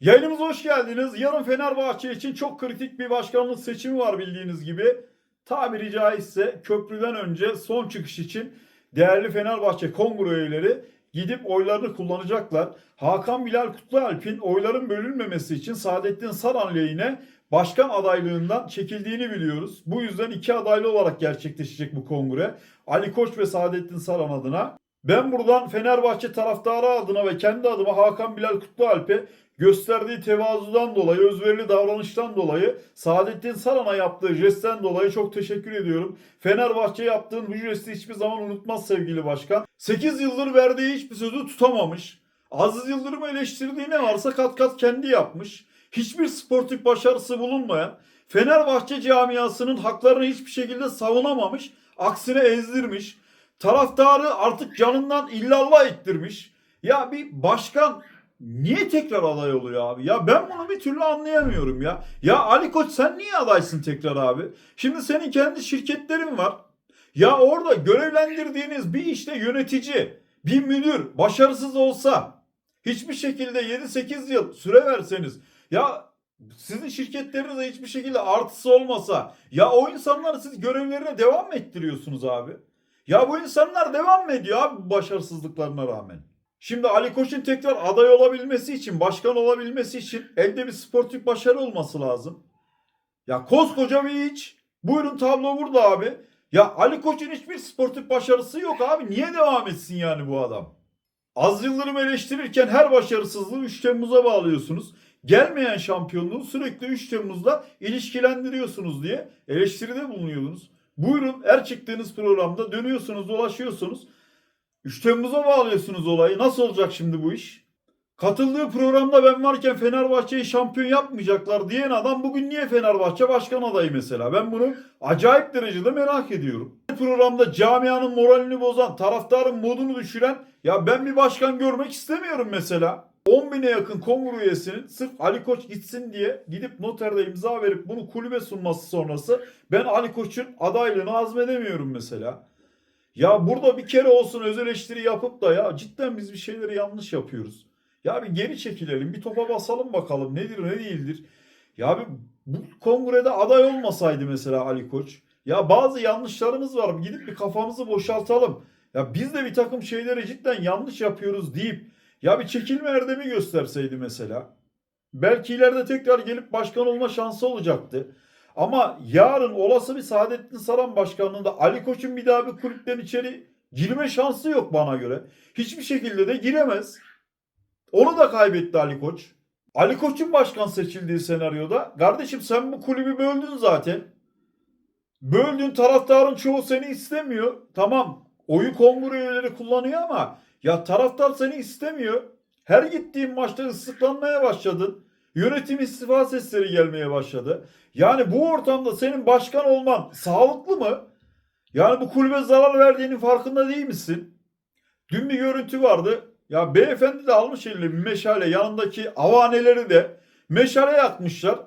Yayınımıza hoş geldiniz. Yarın Fenerbahçe için çok kritik bir başkanlık seçimi var bildiğiniz gibi. Tabiri caizse köprüden önce son çıkış için değerli Fenerbahçe kongre üyeleri gidip oylarını kullanacaklar. Hakan Bilal Kutlualp'in oyların bölünmemesi için Saadettin Saran lehine başkan adaylığından çekildiğini biliyoruz. Bu yüzden iki adaylı olarak gerçekleşecek bu kongre. Ali Koç ve Saadettin Saran adına. Ben buradan Fenerbahçe taraftarı adına ve kendi adıma Hakan Bilal Kutlualp'e gösterdiği tevazudan dolayı, özverili davranıştan dolayı, Saadettin Saran'a yaptığı jestten dolayı çok teşekkür ediyorum. Fenerbahçe yaptığın bu jesti hiçbir zaman unutmaz sevgili başkan. 8 yıldır verdiği hiçbir sözü tutamamış. Aziz Yıldırım'ı eleştirdiği ne varsa kat kat kendi yapmış. Hiçbir sportif başarısı bulunmayan, Fenerbahçe camiasının haklarını hiçbir şekilde savunamamış, aksine ezdirmiş. Taraftarı artık canından illallah ettirmiş. Ya bir başkan niye tekrar aday oluyor abi? Ya ben bunu bir türlü anlayamıyorum ya. Ya Ali Koç sen niye adaysın tekrar abi? Şimdi senin kendi şirketlerin var. Ya orada görevlendirdiğiniz bir işte yönetici, bir müdür başarısız olsa hiçbir şekilde 7-8 yıl süre verseniz ya sizin şirketlerinize hiçbir şekilde artısı olmasa ya o insanları siz görevlerine devam mı ettiriyorsunuz abi? Ya bu insanlar devam mı ediyor abi başarısızlıklarına rağmen? Şimdi Ali Koç'un tekrar aday olabilmesi için, başkan olabilmesi için elde bir sportif başarı olması lazım. Ya koskoca bir iç. Buyurun tablo burada abi. Ya Ali Koç'un hiçbir sportif başarısı yok abi. Niye devam etsin yani bu adam? Az Yıldırım eleştirirken her başarısızlığı 3 Temmuz'a bağlıyorsunuz. Gelmeyen şampiyonluğu sürekli 3 Temmuz'da ilişkilendiriyorsunuz diye eleştiride bulunuyordunuz. Buyurun her çıktığınız programda dönüyorsunuz dolaşıyorsunuz. 3 Temmuz'a bağlıyorsunuz olayı. Nasıl olacak şimdi bu iş? Katıldığı programda ben varken Fenerbahçe'yi şampiyon yapmayacaklar diyen adam bugün niye Fenerbahçe başkan adayı mesela? Ben bunu acayip derecede merak ediyorum. Bu programda camianın moralini bozan, taraftarın modunu düşüren ya ben bir başkan görmek istemiyorum mesela. 10 bine yakın kongre üyesinin sırf Ali Koç gitsin diye gidip noterde imza verip bunu kulübe sunması sonrası ben Ali Koç'un adaylığını hazmedemiyorum mesela. Ya burada bir kere olsun öz eleştiri yapıp da ya cidden biz bir şeyleri yanlış yapıyoruz. Ya bir geri çekilelim, bir topa basalım bakalım nedir ne değildir. Ya bir bu kongrede aday olmasaydı mesela Ali Koç. Ya bazı yanlışlarımız var. Gidip bir kafamızı boşaltalım. Ya biz de bir takım şeyleri cidden yanlış yapıyoruz deyip ya bir çekilme erdemi gösterseydi mesela. Belki ileride tekrar gelip başkan olma şansı olacaktı. Ama yarın olası bir Saadettin Saran başkanlığında Ali Koç'un bir daha bir kulüpten içeri girme şansı yok bana göre. Hiçbir şekilde de giremez. Onu da kaybetti Ali Koç. Ali Koç'un başkan seçildiği senaryoda kardeşim sen bu kulübü böldün zaten. Böldüğün taraftarın çoğu seni istemiyor. Tamam oyu kongre üyeleri kullanıyor ama ya taraftar seni istemiyor. Her gittiğin maçta ıslıklanmaya başladın. Yönetim istifa sesleri gelmeye başladı. Yani bu ortamda senin başkan olman sağlıklı mı? Yani bu kulübe zarar verdiğinin farkında değil misin? Dün bir görüntü vardı. Ya beyefendi de almış eline meşale yanındaki avaneleri de meşale yakmışlar.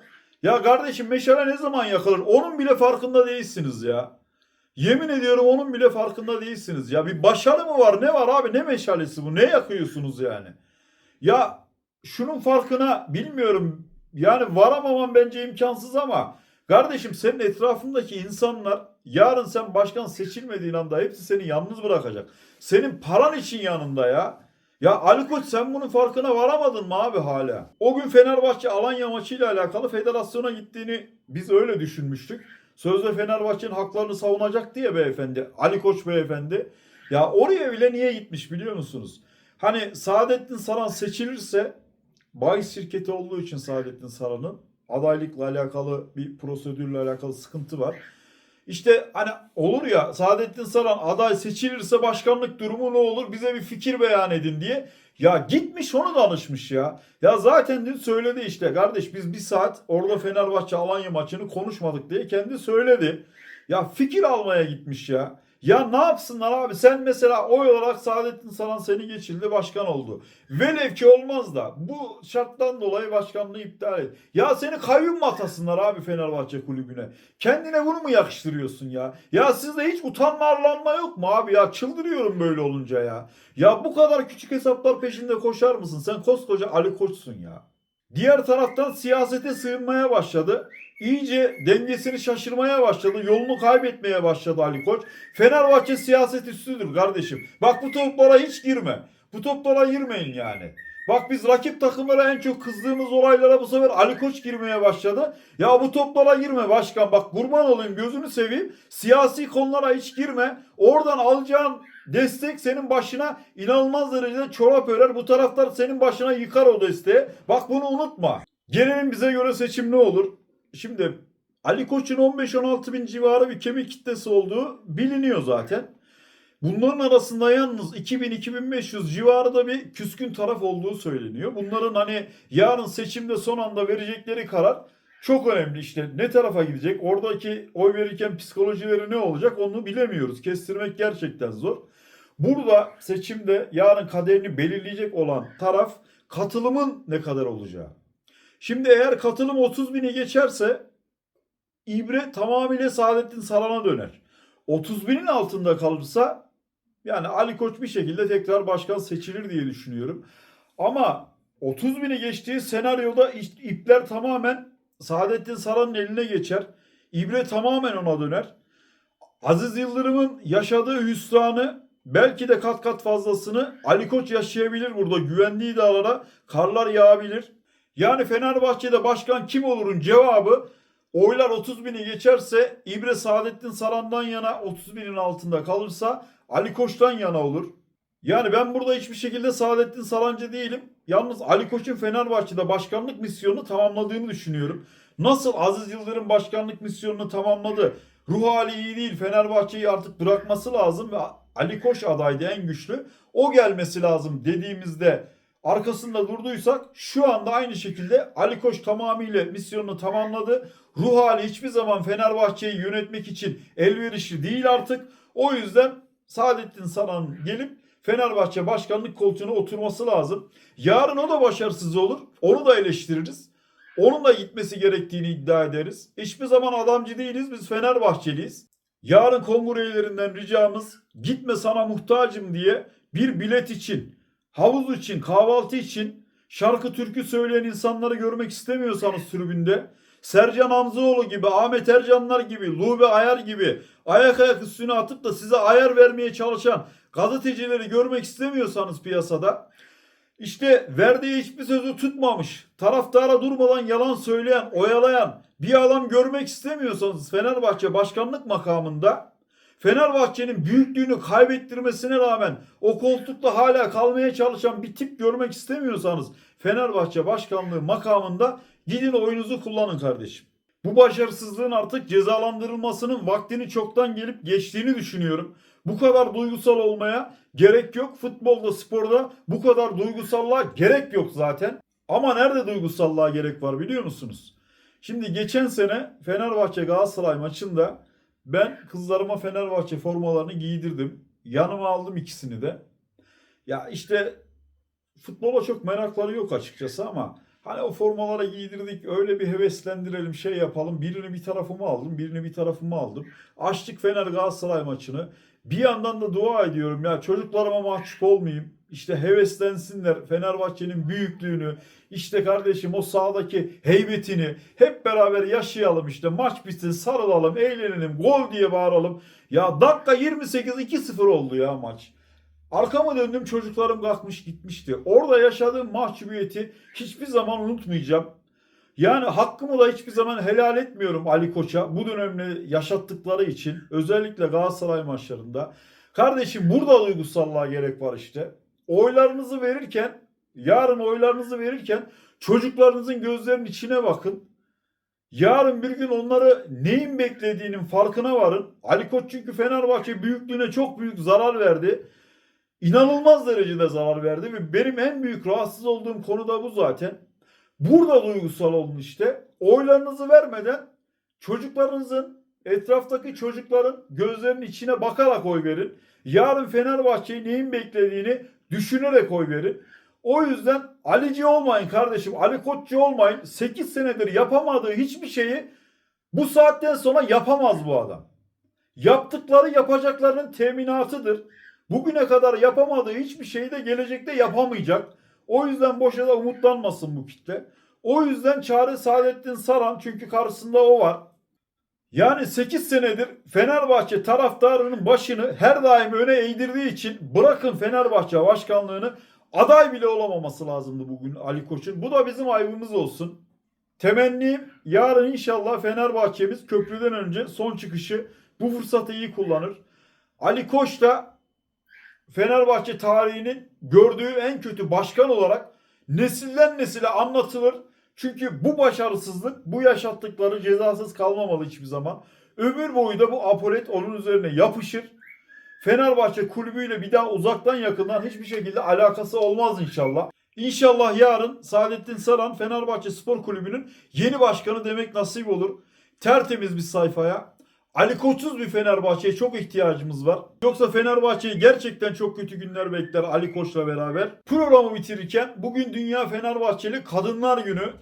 Ya kardeşim meşale ne zaman yakılır? Onun bile farkında değilsiniz ya. Yemin ediyorum onun bile farkında değilsiniz. Ya bir başarı mı var? Ne var abi? Ne meşalesi bu? Ne yakıyorsunuz yani? Ya şunun farkına bilmiyorum. Yani varamaman bence imkansız ama kardeşim senin etrafındaki insanlar yarın sen başkan seçilmediğin anda hepsi seni yalnız bırakacak. Senin paran için yanında ya. Ya Ali Koç sen bunun farkına varamadın mı abi hala? O gün Fenerbahçe Alanya maçıyla alakalı federasyona gittiğini biz öyle düşünmüştük. Sözde Fenerbahçe'nin haklarını savunacak diye beyefendi. Ali Koç beyefendi. Ya oraya bile niye gitmiş biliyor musunuz? Hani Saadettin Saran seçilirse bahis şirketi olduğu için Saadettin Saran'ın adaylıkla alakalı bir prosedürle alakalı sıkıntı var. İşte hani olur ya Saadettin Saran aday seçilirse başkanlık durumu ne olur bize bir fikir beyan edin diye. Ya gitmiş onu danışmış ya. Ya zaten dün söyledi işte kardeş biz bir saat orada Fenerbahçe Alanya maçını konuşmadık diye kendi söyledi. Ya fikir almaya gitmiş ya. Ya ne yapsınlar abi? Sen mesela oy olarak Saadettin Saran seni geçildi başkan oldu. Velev ki olmaz da bu şarttan dolayı başkanlığı iptal et. Ya seni kayyum mu atasınlar abi Fenerbahçe kulübüne? Kendine bunu mu yakıştırıyorsun ya? Ya sizde hiç utanma arlanma yok mu abi ya? Çıldırıyorum böyle olunca ya. Ya bu kadar küçük hesaplar peşinde koşar mısın? Sen koskoca Ali Koç'sun ya. Diğer taraftan siyasete sığınmaya başladı. İyice dengesini şaşırmaya başladı. Yolunu kaybetmeye başladı Ali Koç. Fenerbahçe siyaset üstüdür kardeşim. Bak bu toplara hiç girme. Bu toplara girmeyin yani. Bak biz rakip takımlara en çok kızdığımız olaylara bu sefer Ali Koç girmeye başladı. Ya bu toplara girme başkan. Bak kurban olayım gözünü seveyim. Siyasi konulara hiç girme. Oradan alacağın destek senin başına inanılmaz derecede çorap örer. Bu taraftar senin başına yıkar o desteği. Bak bunu unutma. Gelelim bize göre seçim ne olur? Şimdi Ali Koç'un 15-16 bin civarı bir kemik kitlesi olduğu biliniyor zaten. Bunların arasında yalnız 2000-2500 civarı da bir küskün taraf olduğu söyleniyor. Bunların hani yarın seçimde son anda verecekleri karar çok önemli işte. Ne tarafa gidecek? Oradaki oy verirken psikolojileri ne olacak onu bilemiyoruz. Kestirmek gerçekten zor. Burada seçimde yarın kaderini belirleyecek olan taraf katılımın ne kadar olacağı. Şimdi eğer katılım 30 bini geçerse İbre tamamıyla Saadettin Saran'a döner. 30 binin altında kalırsa yani Ali Koç bir şekilde tekrar başkan seçilir diye düşünüyorum. Ama 30 bini geçtiği senaryoda ipler tamamen Saadettin Saran'ın eline geçer. İbre tamamen ona döner. Aziz Yıldırım'ın yaşadığı hüsranı belki de kat kat fazlasını Ali Koç yaşayabilir burada. Güvendiği dağlara karlar yağabilir. Yani Fenerbahçe'de başkan kim olurun cevabı oylar 30 bini geçerse İbre Saadettin Saran'dan yana 30 binin altında kalırsa Ali Koç'tan yana olur. Yani ben burada hiçbir şekilde Saadettin Sarancı değilim. Yalnız Ali Koç'un Fenerbahçe'de başkanlık misyonunu tamamladığını düşünüyorum. Nasıl Aziz Yıldırım başkanlık misyonunu tamamladı? Ruh hali iyi değil. Fenerbahçe'yi artık bırakması lazım ve Ali Koç adaydı en güçlü. O gelmesi lazım dediğimizde arkasında durduysak şu anda aynı şekilde Ali Koç tamamıyla misyonunu tamamladı. Ruh hali hiçbir zaman Fenerbahçe'yi yönetmek için elverişli değil artık. O yüzden Saadettin Saran gelip Fenerbahçe başkanlık koltuğuna oturması lazım. Yarın o da başarısız olur. Onu da eleştiririz. Onun da gitmesi gerektiğini iddia ederiz. Hiçbir zaman adamcı değiliz. Biz Fenerbahçeliyiz. Yarın kongre üyelerinden ricamız gitme sana muhtacım diye bir bilet için, havuz için, kahvaltı için şarkı türkü söyleyen insanları görmek istemiyorsanız tribünde Sercan Hamzoğlu gibi, Ahmet Ercanlar gibi, Lube Ayar gibi ayak ayak üstüne atıp da size ayar vermeye çalışan gazetecileri görmek istemiyorsanız piyasada işte verdiği hiçbir sözü tutmamış, taraftara durmadan yalan söyleyen, oyalayan bir adam görmek istemiyorsanız Fenerbahçe başkanlık makamında Fenerbahçe'nin büyüklüğünü kaybettirmesine rağmen o koltukta hala kalmaya çalışan bir tip görmek istemiyorsanız Fenerbahçe başkanlığı makamında gidin oyunuzu kullanın kardeşim. Bu başarısızlığın artık cezalandırılmasının vaktini çoktan gelip geçtiğini düşünüyorum. Bu kadar duygusal olmaya gerek yok. Futbolda, sporda bu kadar duygusallığa gerek yok zaten. Ama nerede duygusallığa gerek var biliyor musunuz? Şimdi geçen sene Fenerbahçe Galatasaray maçında ben kızlarıma Fenerbahçe formalarını giydirdim. Yanıma aldım ikisini de. Ya işte futbola çok merakları yok açıkçası ama hani o formalara giydirdik öyle bir heveslendirelim şey yapalım. Birini bir tarafıma aldım birini bir tarafıma aldım. Açtık Fener Galatasaray maçını. Bir yandan da dua ediyorum ya çocuklarıma mahcup olmayayım. İşte heveslensinler Fenerbahçe'nin büyüklüğünü, işte kardeşim o sahadaki heybetini hep beraber yaşayalım işte. Maç bitsin sarılalım, eğlenelim, gol diye bağıralım. Ya dakika 28 2-0 oldu ya maç. Arkama döndüm çocuklarım kalkmış gitmişti. Orada yaşadığım mahcubiyeti hiçbir zaman unutmayacağım. Yani hakkımı da hiçbir zaman helal etmiyorum Ali Koç'a bu dönemde yaşattıkları için. Özellikle Galatasaray maçlarında. Kardeşim burada duygusallığa gerek var işte. Oylarınızı verirken, yarın oylarınızı verirken çocuklarınızın gözlerinin içine bakın. Yarın bir gün onları neyin beklediğinin farkına varın. Ali Koç çünkü Fenerbahçe büyüklüğüne çok büyük zarar verdi. İnanılmaz derecede zarar verdi ve benim en büyük rahatsız olduğum konu da bu zaten. Burada duygusal olun işte. Oylarınızı vermeden çocuklarınızın, etraftaki çocukların gözlerinin içine bakarak oy verin. Yarın Fenerbahçe'yi neyin beklediğini düşünerek oy verin. O yüzden Alici olmayın kardeşim. Ali Koççu olmayın. 8 senedir yapamadığı hiçbir şeyi bu saatten sonra yapamaz bu adam. Yaptıkları yapacaklarının teminatıdır. Bugüne kadar yapamadığı hiçbir şeyi de gelecekte yapamayacak. O yüzden boşa da umutlanmasın bu kitle. O yüzden çare Saadettin Saran çünkü karşısında o var. Yani 8 senedir Fenerbahçe taraftarının başını her daim öne eğdirdiği için bırakın Fenerbahçe başkanlığını aday bile olamaması lazımdı bugün Ali Koç'un. Bu da bizim ayıbımız olsun. Temennim yarın inşallah Fenerbahçe'miz köprüden önce son çıkışı bu fırsatı iyi kullanır. Ali Koç da Fenerbahçe tarihinin gördüğü en kötü başkan olarak nesilden nesile anlatılır. Çünkü bu başarısızlık, bu yaşattıkları cezasız kalmamalı hiçbir zaman. Ömür boyu da bu apolet onun üzerine yapışır. Fenerbahçe kulübüyle bir daha uzaktan yakından hiçbir şekilde alakası olmaz inşallah. İnşallah yarın Saadettin Saran Fenerbahçe Spor Kulübü'nün yeni başkanı demek nasip olur. Tertemiz bir sayfaya. Ali Koç'suz bir Fenerbahçe'ye çok ihtiyacımız var. Yoksa Fenerbahçe'yi gerçekten çok kötü günler bekler Ali Koç'la beraber. Programı bitirirken bugün Dünya Fenerbahçeli Kadınlar Günü.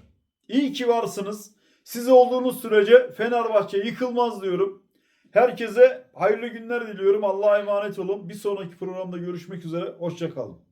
İyi ki varsınız. Siz olduğunuz sürece Fenerbahçe yıkılmaz diyorum. Herkese hayırlı günler diliyorum. Allah'a emanet olun. Bir sonraki programda görüşmek üzere. Hoşçakalın.